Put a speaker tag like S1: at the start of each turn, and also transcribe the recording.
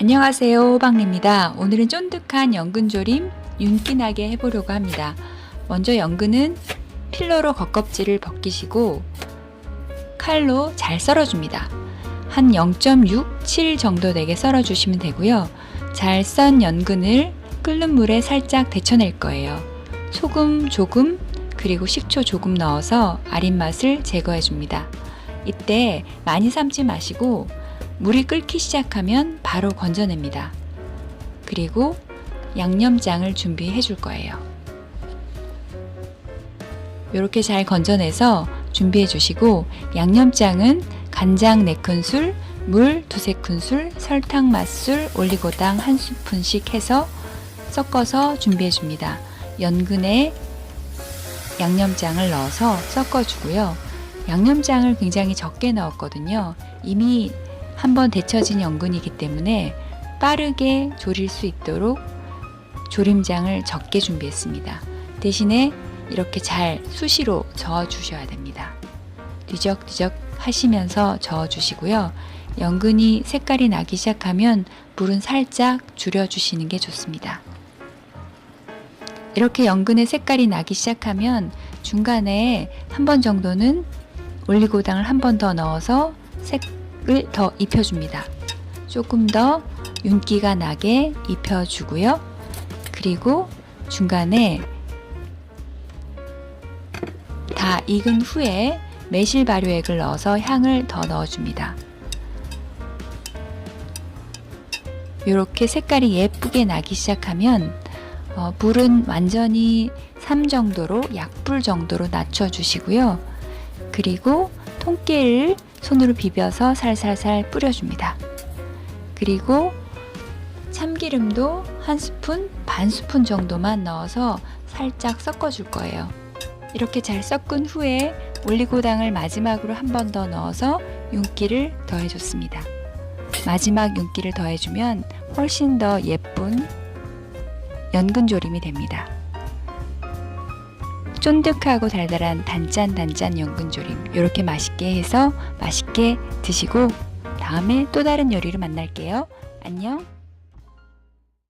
S1: 안녕하세요 호박입니다. 오늘은 쫀득한 연근조림 윤기나게 해보려고 합니다. 먼저 연근은 필러로 겉껍질을 벗기시고 칼로 잘 썰어줍니다. 한 0.67 정도 되게 썰어주시면 되고요. 잘 썬 연근을 끓는 물에 살짝 데쳐낼 거예요. 소금 조금 그리고 식초 조금 넣어서 아린 맛을 제거해 줍니다. 이때 많이 삶지 마시고 물이 끓기 시작하면 바로 건져냅니다. 그리고 양념장을 준비해 줄 거예요. 이렇게 잘 건져내서 준비해 주시고 양념장은 간장 4큰술, 물 2-3큰술, 설탕 맛술, 올리고당 1스푼씩 해서 섞어서 준비해 줍니다. 연근에 양념장을 넣어서 섞어 주고요. 양념장을 굉장히 적게 넣었거든요. 이미 한번 데쳐진 연근이기 때문에 빠르게 졸일 수 있도록 조림장을 적게 준비했습니다. 대신에 이렇게 잘 수시로 저어 주셔야 됩니다. 뒤적뒤적 하시면서 저어 주시고요. 연근이 색깔이 나기 시작하면 불은 살짝 줄여 주시는 게 좋습니다. 이렇게 연근의 색깔이 나기 시작하면 중간에 한 번 정도는 올리고당을 한 번 더 넣어서 색 을 더 입혀줍니다. 조금 더 윤기가 나게 입혀주고요. 그리고 중간에 다 익은 후에 매실 발효액을 넣어서 향을 더 넣어줍니다. 이렇게 색깔이 예쁘게 나기 시작하면 어, 불은 완전히 3 정도로 약불 정도로 낮춰주시고요. 그리고 통깨를 손으로 비벼서 살살살 뿌려줍니다. 그리고 참기름도 한 스푼, 반 스푼 정도만 넣어서 살짝 섞어줄 거예요. 이렇게 잘 섞은 후에 올리고당을 마지막으로 한 번 더 넣어서 윤기를 더해줬습니다. 마지막 윤기를 더해주면 훨씬 더 예쁜 연근조림이 됩니다. 쫀득하고 달달한 단짠단짠 연근조림 이렇게 맛있게 해서 맛있게 드시고 다음에 또 다른 요리로 만날게요. 안녕.